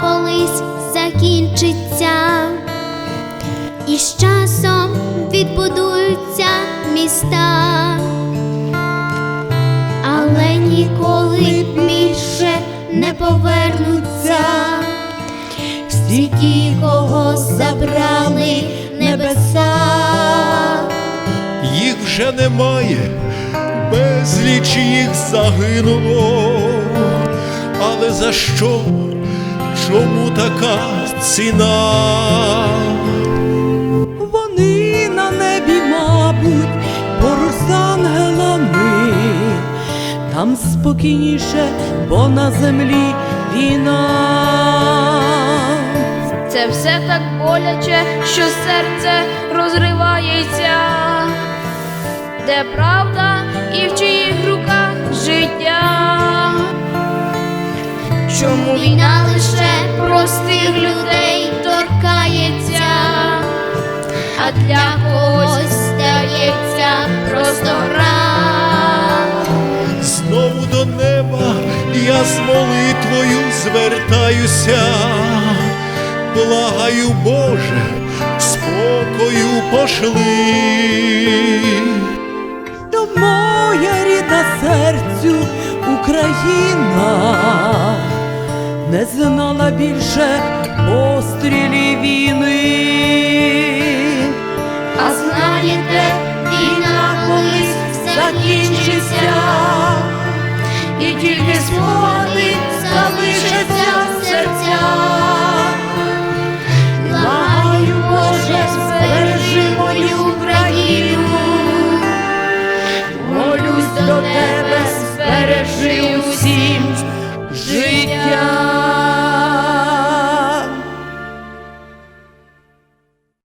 колись закінчиться, і з часом відбудуються міста, але ніколи більше не повернуться всі кого забрали небеса. їх вже немає, безліч їх загинуло. Але за що? Чому така ціна? Вони на небі, мабуть, поруч з ангелами, там спокійніше, бо на землі війна. Це все так боляче, що серце розривається, де правда Чому війна лише простих людей торкається, а для когось здається просто гра. Знову до неба я з молитвою звертаюся, благаю, Боже, спокою пошли. То моя рідна серцю Україна не знала більше пострілі війни, а знаєте, війна колись закінчиться, і тільки спогади залишаться.